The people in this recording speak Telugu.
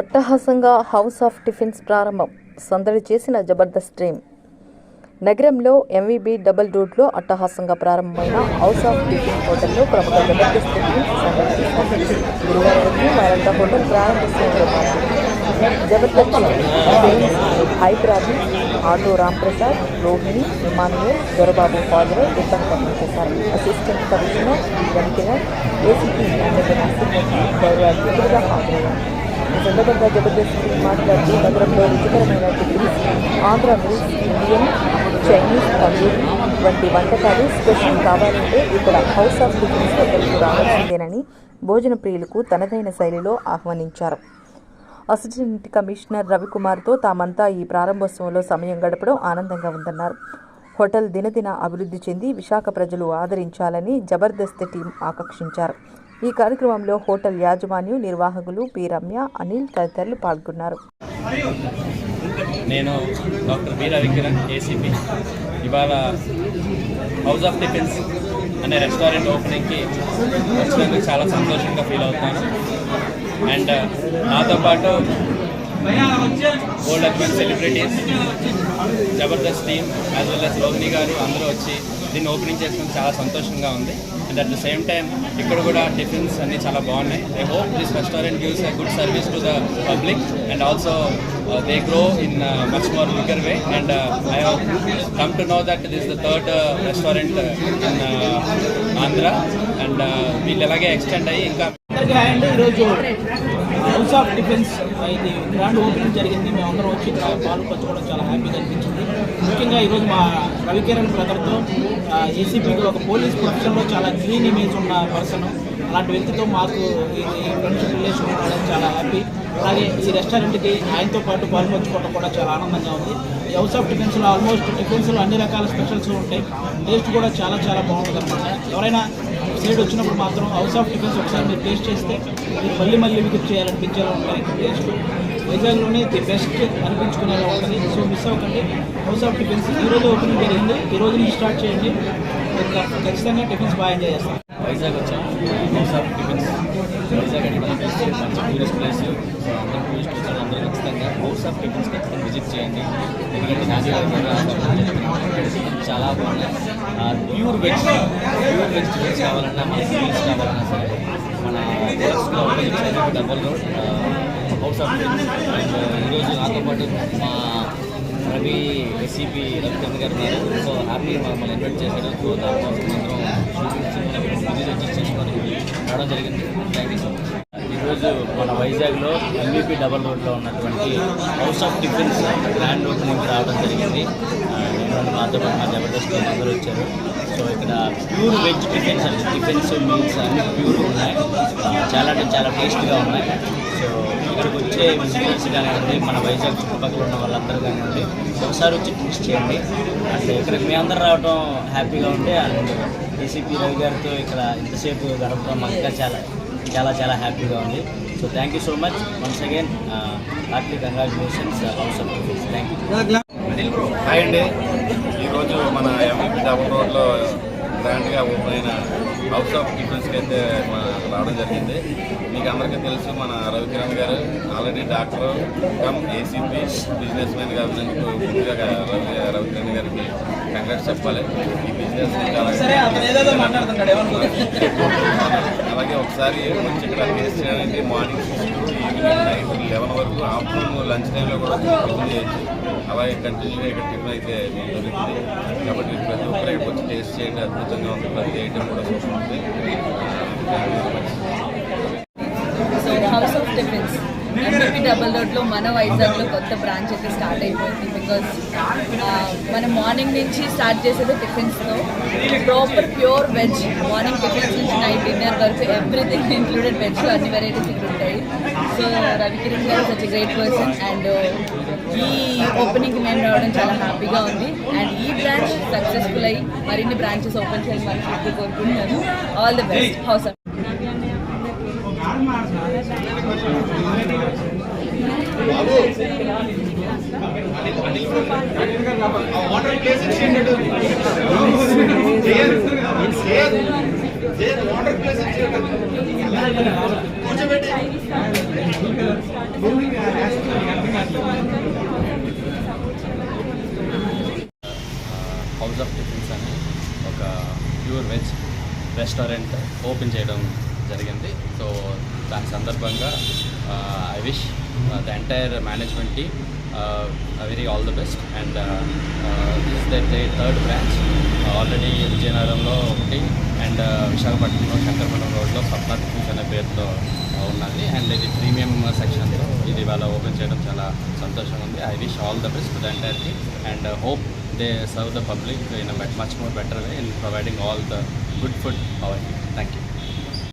అట్టహాసంగా హౌస్ ఆఫ్ టిఫిన్స్ ప్రారంభం. సందడి చేసిన జబర్దస్త్ టీమ్ నగరంలో ఎంవీబీ డబుల్ రోడ్లో అట్టహాసంగా ప్రారంభమైన హౌస్ ఆఫ్ టిఫిన్ హోటల్లో ప్రముఖ జబర్దస్త్ గురువారం వారంతా hotel ప్రారంభిస్తున్నారు Jabardasth team Hyderabad auto Ramprasad Rohini Emmanuel Dorababu father ఉత్సాహం పంపించేశారు assistant commissioner Venkaiah ACP Ambedkar గౌరవ అతిథులుగా హాజరయ్యారు. ఈ సందర్భంగా జబర్దస్త్ మాట్లాడుతూ నగరంలో రుచికరమైన tiffins Andhra meals Indian Chinese tandoori వంటి వంటకాలు స్పెషల్ కావాలంటే ఇక్కడ హౌస్ ఆఫ్ టిఫిన్స్ దగ్గరకు రావాల్సిందేనని భోజన ప్రియులకు తనదైన శైలిలో ఆహ్వానించారు. అసిస్టెంట్ కమిషనర్ రవికుమార్తో తామంతా ఈ ప్రారంభోత్సవంలో సమయం గడపడం ఆనందంగా ఉందన్నారు. హోటల్ దినదిన అభివృద్ధి చెంది విశాఖ ప్రజలు ఆదరించాలని జబర్దస్త్ టీం ఆకర్షించారు ఈ కార్యక్రమంలో హోటల్ యాజమాన్యం నిర్వాహకులు పి. రమ్య అనిల్ తదితరులు పాల్గొన్నారు. నేను డాక్టర్ బీరా వికిరణ్ ఏసీపీ. ఇవాళ హౌస్ ఆఫ్ టిఫిన్స్ అనే రెస్టారెంట్ ఓపెనింగ్కి వచ్చినందుకు చాలా సంతోషంగా ఫీల్ అవుతాను. అండ్ నాతో పాటు old advent celebrities Jabardasth team as well as Rohini garu అందరూ వచ్చి దీన్ని ఓపెనింగ్ చేసినందుకు చాలా సంతోషంగా ఉంది. And at the same time ఇక్కడ కూడా టిఫిన్స్ అన్నీ చాలా బాగున్నాయి. I hope this restaurant gives a good service to the public and also they grow in much more bigger way and I hope come to know that this the third restaurant in Andhra and వీళ్ళు ఎలాగే ఎక్స్టెండ్ అయ్యి ఇంకా హౌస్ ఆఫ్ డిఫెన్స్ ఇది గ్రాండ్ ఓపెనింగ్ జరిగింది. మేమందరం వచ్చి ఇక్కడ పాలు పంచుకోవడం చాలా హ్యాపీగా అనిపించింది. ముఖ్యంగా ఈరోజు మా రవికిరణ్ బ్రదర్తో ఏసీపీకి ఒక పోలీస్ ప్రొఫెషన్లో చాలా క్లీన్ ఇమేజ్ ఉన్న పర్సన్ అలాంటి వ్యక్తితో మాకు ఈ ఫ్రెండ్షిప్ రిలేషన్ ఉండడం చాలా హ్యాపీ అలాగే ఈ రెస్టారెంట్కి ఆయనతో పాటు పాలు పంచుకోవడం కూడా చాలా ఆనందంగా ఉంది. ఈ హౌస్ ఆఫ్ టిఫిన్స్లో ఆల్మోస్ట్ టిఫిన్స్లో అన్ని రకాల స్పెషల్స్ ఉంటాయి. టేస్ట్ కూడా చాలా చాలా బాగుంటుంది అనమాట ఎవరైనా సైడ్ వచ్చినప్పుడు మాత్రం హౌస్ ఆఫ్ డిఫెన్స్ ఒకసారి మీరు టేస్ట్ చేస్తే మీరు మళ్ళీ మళ్ళీ విజిట్ చేయాలనిపించేలా ఉంటాయి. టేస్ట్ వైజాగ్లోనే ది బెస్ట్ అనిపించుకునేలా ఉంటుంది. సో మిస్ అవ్వకండి. హౌస్ ఆఫ్ డిఫెన్స్ ఈ రోజు ఓపెనింగ్ జరిగింది. ఈ రోజు నుంచి స్టార్ట్ చేయండి. ఖచ్చితంగా టిఫిన్స్ బాగా ఎంజాయ్ చేస్తాం. వైజాగ్ వచ్చాము హౌస్ ఆఫ్ టిఫిన్స్. వైజాగ్ అంటే మన బెస్ట్ మంచి టూరిస్ట్ ప్లేస్ అందరూ టూరిస్ట్ వచ్చారు అందరూ ఖచ్చితంగా హౌస్ ఆఫ్ టిఫిన్స్ ఖచ్చితంగా విజిట్ చేయండి. ఎందుకంటే నాది చాలా బాగున్నాయి ప్యూర్ వెజ్ ప్యూర్ వెజిటేబుల్స్ కావాలన్నా మన ఫీల్స్ కావాలన్నా సరే మన డెలక్స్లో డబల్ రోడ్ హౌస్ ఆఫ్ ఈరోజు నాతో పాటు మా రవి ఎస్సీపీ రవిచంద్ర గారు ఉన్నారు. సో హ్యాపీ మమ్మల్ని ఇన్వైట్ చేశారు. సో దానికోసం అందరం. షూటింగ్స్ విజిట్ రావడం జరిగింది. థ్యాంక్ యూ సో మచ్ ఈరోజు మన వైజాగ్లో ఎంబీపీ డబల్ రోడ్లో ఉన్నటువంటి house of tiffins grand opening రావడం జరిగింది. మాతో మా జబర్దస్త్ అందరూ వచ్చారు. సో ఇక్కడ ప్యూర్ వెజ్ టిఫిన్స్ అంటే టిఫిన్స్ మీల్స్ అన్ని ప్యూర్ ఉన్నాయి. చాలా అంటే చాలా టేస్ట్గా ఉన్నాయి. సో ఇక్కడికి వచ్చే విజిటర్స్ కానివ్వండి మన వైజాగ్ చుట్టుపక్కల ఉన్న వాళ్ళందరూ కానివ్వండి ఒకసారి వచ్చి టేస్ట్ చేయండి. అంటే ఇక్కడికి మీ అందరు రావడం హ్యాపీగా ఉంటే అండ్ ఏసీపీ రవి గారితో ఇక్కడ ఇంతసేపు గడపడం మాకు ఇంకా చాలా చాలా చాలా హ్యాపీగా ఉంది. So thank you so much once again heartly congratulations house of thank you hi అండి. ఈరోజు మన ఎంపీ డబుల్ రోడ్లో గ్రాండ్గా ఓపెన్ అయిన హౌస్ ఆఫ్ టిఫిన్స్కి అయితే మన రావడం జరిగింది. మీకు అందరికీ తెలుసు మన Ravikiran garu already doctor come ACP business మ్యాన్గా కావాలందుకు ముందుగా రవి రవికిరణ్ కంగ్రాట్స్ చెప్పాలి. ఈ బిజినెస్ సరే అతను ఏదేదో మాట్లాడుతున్నాడు ఎవరు? అలాగే ఒకసారి వచ్చి ఇక్కడ టేస్ట్ చేయడానికి morning six to evening night eleven వరకు ఆఫ్టర్నూన్ లంచ్ టైంలో కూడా టిఫిన్ చేయొచ్చు. అలాగే కంటిన్యూగా ఇక్కడ టిఫిన్ అయితే దొరుకుతుంది. కాబట్టి ప్రతి ఒక్కరు ఇక్కడికి వచ్చి టేస్ట్ చేయండి అద్భుతంగా ఉంది. ప్రతి ఐటెం కూడా సూపర్ ఉంది. Thank you very much so house of tiffins MP double రోడ్లో మన వైజాగ్లో కొత్త బ్రాంచ్ అయితే స్టార్ట్ అయిపోయింది బికాస్ మనం మార్నింగ్ నుంచి స్టార్ట్ చేసేది టిఫిన్స్తో proper pure veg morning tiffins నుంచి నైట్ డిన్నర్ వరకు ఎవ్రీథింగ్ ఇంక్లూడెడ్ వెజ్లో అన్ని వెరైటీస్ ఇక్కడ ఉంటాయి. సో రవికిరణ్ గారు సచ్ గ్రేట్ పర్సన్ అండ్ ఈ ఓపెనింగ్కి మేము రావడం చాలా హ్యాపీగా ఉంది. అండ్ ఈ బ్రాంచ్ సక్సెస్ఫుల్ అయ్యి మరిన్ని బ్రాంచెస్ ఓపెన్ చేయాలని మనం కోరుకుంటున్నాను. All the best house of water place house of tiffins అని ఒక ప్యూర్ వెజ్ రెస్టారెంట్ ఓపెన్ చేయడం జరిగింది. సో దాని సందర్భంగా I wish the entire management team very all the best and this the third branch already విజయనగరంలో ఒకటి అండ్ విశాఖపట్నంలో శంకరపట్నం రోడ్లో సప్నా టిఫిన్స్ అనే పేరుతో ఉన్నది అండ్ ఇది ప్రీమియం సెక్షన్లో ఇది ఇవాళ ఓపెన్ చేయడం చాలా సంతోషంగా ఉంది. I wish all the best the entire team and hope they serve the public in much more better way in providing all the good food our thank you